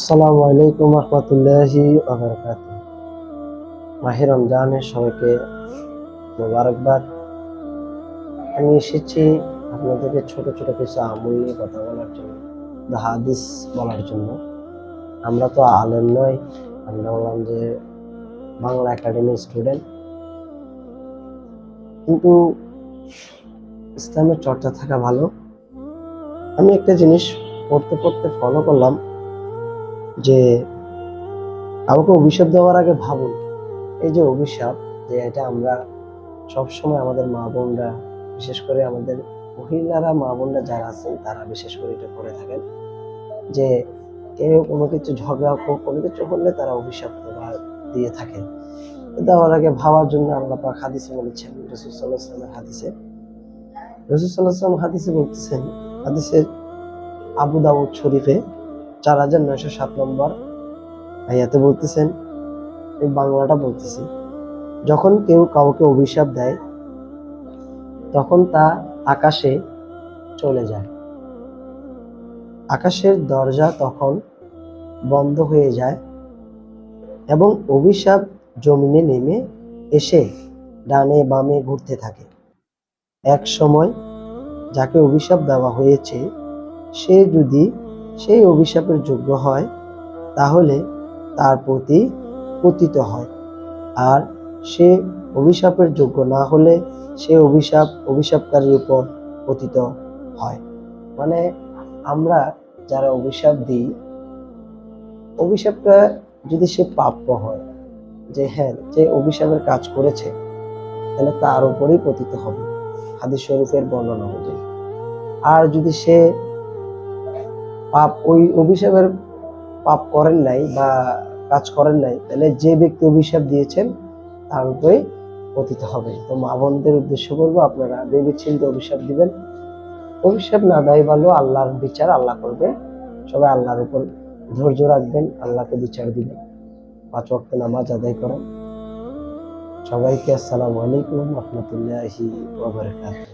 আসসালামু আলাইকুম রহমতুল্লাহি ওবারাকাত মাহে রমজানের সবাইকে মোবারকবাদ। আমি এসেছি আপনাদেরকে ছোট ছোট কিছু আমল নিয়ে কথা বলার জন্য হাদিস বলার জন্য। আমরা তো আলেম নয় আমরা বললাম যে বাংলা একাডেমির স্টুডেন্ট। কিন্তু ইসলামের চর্চা থাকা ভালো। আমি একটা জিনিস পড়তে পড়তে ফলো করলাম। যে আমাকে অভিশাপ দেওয়ার আগে ভাবুন। এই যে অভিশাপ, যে এটা আমরা সবসময় আমাদের মা বোনরা, বিশেষ করে আমাদের মহিলারা, মা বোনরা যারা আছেন, তারা বিশেষ করে এটা করে থাকেন। যে কেউ কোনো কিছু ঝগড়া হোক কোনো কিছু হলে তারা অভিশাপ দেওয়া দিয়ে থাকেন। দেওয়ার আগে ভাবার জন্য আল্লাহ পাক হাদিসে বলেছেন, রসুল সাল্লাহ সাল্লামের হাদিসে। রসুল সাল্লাহ সাল্লাম হাদিসে বলতেছেন, হাদিসে আবু দাউদ শরীফে চার হাজার নয়শো সাত নম্বর। আয়াতে বলতেছেন এই বাংলাটা বলতেছি। যখন কেউ কাউকে অভিশাপ দেয়, তখন তা আকাশে চলে যায়। আকাশের দরজা তখন বন্ধ হয়ে যায় এবং অভিশাপ জমিনে নেমে এসে ডানে বামে ঘুরতে থাকে। এক সময় যাকে অভিশাপ দেওয়া হয়েছে, সে যদি সেই অভিশাপের যোগ্য হয়, তাহলে তার প্রতি পতিত হয়। আর সে অভিশাপের যোগ্য না হলে সে অভিশাপ, অভিশাপকারীর উপর পতিত হয়। মানে আমরা যারা অভিশাপ দিই, অভিশাপটা যদি সে প্রাপ্য হয়, যে হ্যাঁ যে অভিশাপের কাজ করেছে, তাহলে তার উপরেই পতিত হবে। হাদিস শরীফের বর্ণনা অনুযায়ী। আর যদি সে পাপ, ওই অভিশাপের পাপ করেন নাই বা কাজ করেন নাই, তাহলে যে ব্যক্তি অভিশাপ দিয়েছেন, তার উপরে পতিত হবে। তো মা বোনদের উদ্দেশ্য করব, আপনারা ভেবে চিন্তে অভিশাপ দিবেন। অভিশাপ না দেয় ভালো, আল্লাহর বিচার আল্লাহ করবে সবাই আল্লাহর উপর ধৈর্য রাখবেন, আল্লাহকে বিচার দিবেন। পাঁচ ওয়াক্ত নামাজ আদায় করেন। সবাইকে আসসালামু আলাইকুম রহমতুল্লাহি ওয়া বারাকাতুহু।